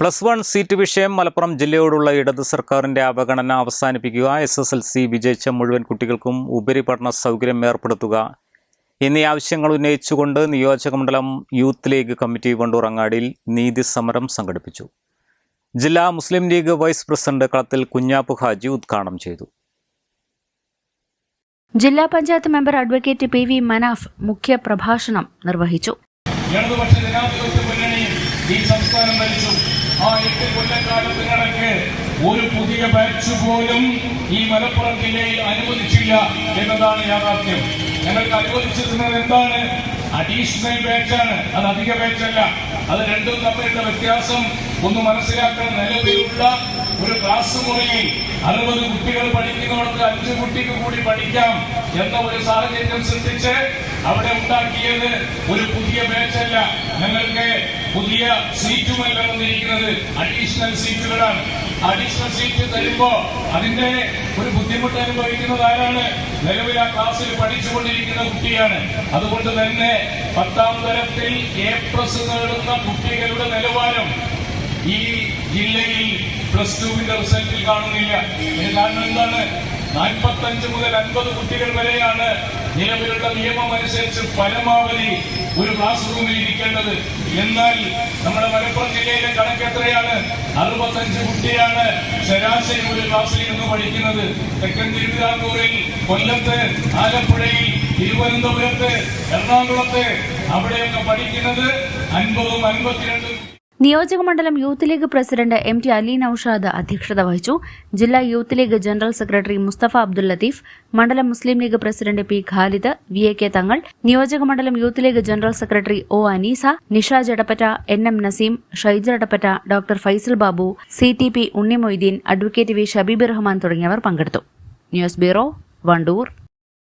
Plus one seat വിഷയം മലപ്പുറം ജില്ലയോടുള്ള ഇടത് സർക്കാരിന്റെ അവഗണന അവസാനിപ്പിക്കുക എസ് എസ് എൽ സി വിജയിച്ച മുഴുവൻ കുട്ടികൾക്കും ഉപരിപഠന സൗകര്യം ഏർപ്പെടുത്തുക. എന്നീ ആവശ്യങ്ങൾ ഉന്നയിച്ചുകൊണ്ട് നിയോജകമണ്ഡലം യൂത്ത് ലീഗ് കമ്മിറ്റി വണ്ടൂർ അങ്ങാടിയിൽ നീതി സമരം സംഘടിപ്പിച്ചു. ജില്ലാ മുസ്ലിം ലീഗ് വൈസ് പ്രസിഡന്റ് കളത്തിൽ കുഞ്ഞാപ്പു ഹാജി ഉദ്ഘാടനം ചെയ്തു. ജില്ലാ panchayat member advocate P V Manaf മുഖ്യ പ്രഭാഷണം നിർവഹിച്ചു. ഇടതുപക്ഷ ജനാധിപത്യ മുന്നണി ഈ സംസ്ഥാനം ഭരിച്ചു. ആ എട്ട് കൊല്ലക്കാലത്ത് കണക്ക് ഒരു പുതിയ ബാച്ച് പോലും ഈ മലപ്പുറം ജില്ലയിൽ അനുവദിച്ചില്ല എന്നതാണ് യാഥാർത്ഥ്യം. ഞങ്ങൾക്ക് അനുവദിച്ചിരുന്നത് എന്താണ്? അഡീഷണൽ ബാച്ചാണ് അത് അധിക ബാച്ചല്ല അത് രണ്ടും തമ്മിലുള്ള വ്യത്യാസം ഒന്ന് മനസ്സിലാക്കാൻ നിലവിലുള്ള ഒരു ക്ലാസ് മുറിയിൽ അറുപത് കുട്ടികൾ പഠിക്കുന്നവർക്ക് അഞ്ച് കുട്ടിക്ക് കൂടി പഠിക്കാം എന്ന ഒരു സാഹചര്യം സൃഷ്ടിച്ച് അവിടെ ഉണ്ടാക്കിയത് ഒരു പുതിയ ബാച്ചല്ല ഞങ്ങൾക്ക് പുതിയ സീറ്റുമല്ല വന്നിരിക്കുന്നത് അഡീഷണൽ സീറ്റുകളാണ്. അഡീഷണൽ സീറ്റ് തരുമ്പോ അതിന്റെ ഒരു ബുദ്ധിമുട്ട് അനുഭവിക്കുന്നത് ആരാണ്? നിലവിൽ ആ ക്ലാസ്സിൽ പഠിച്ചുകൊണ്ടിരിക്കുന്ന കുട്ടിയാണ്. അതുകൊണ്ട് തന്നെ പത്താം തരത്തിൽ എ പ്ലസ് നേടുന്ന കുട്ടികളുടെ നിലവാരം ഈ ജില്ലയിൽ പ്ലസ് ടുവിന്റെ റിസൾട്ടിൽ കാണുന്നില്ല. കാരണം എന്താണ്? നാൽപ്പത്തഞ്ച് മുതൽ അൻപത് കുട്ടികൾ വരെയാണ് നിലവിലുള്ള നിയമം അനുസരിച്ച് പരമാവധി ഒരു ക്ലാസ് റൂമിൽ ഇരിക്കേണ്ടത്. എന്നാൽ നമ്മുടെ മലപ്പുറം ജില്ലയിലെ കണക്ക് എത്രയാണ്? അറുപത്തഞ്ച് കുട്ടിയാണ് ശരാശരി ഒരു ക്ലാസ്സിൽ നിന്ന് പഠിക്കുന്നത്. തെക്കൻ തിരുവിതാംകൂറിൽ കൊല്ലത്ത് ആലപ്പുഴയിൽ തിരുവനന്തപുരത്ത് എറണാകുളത്ത് അവിടെയൊക്കെ പഠിക്കുന്നത് അൻപതും അൻപത്തിരണ്ടും നിയോജകമണ്ഡലം youth league president M T Ali Naushad അധ്യക്ഷത വഹിച്ചു. ജില്ലാ youth league general secretary Mustafa Abdul Latheef മണ്ഡലം Muslim league president P Khalid V A K Thangal നിയോജകമണ്ഡലം youth league general secretary O Aneesa Nisha Jadappatta N M Naseem Shaija Jadappatta doctor Faisal Babu C T P Unnimoideen advocate V Shabeeb Rahman തുടങ്ങിയവർ പങ്കെടുത്തു. News bureau Wandoor.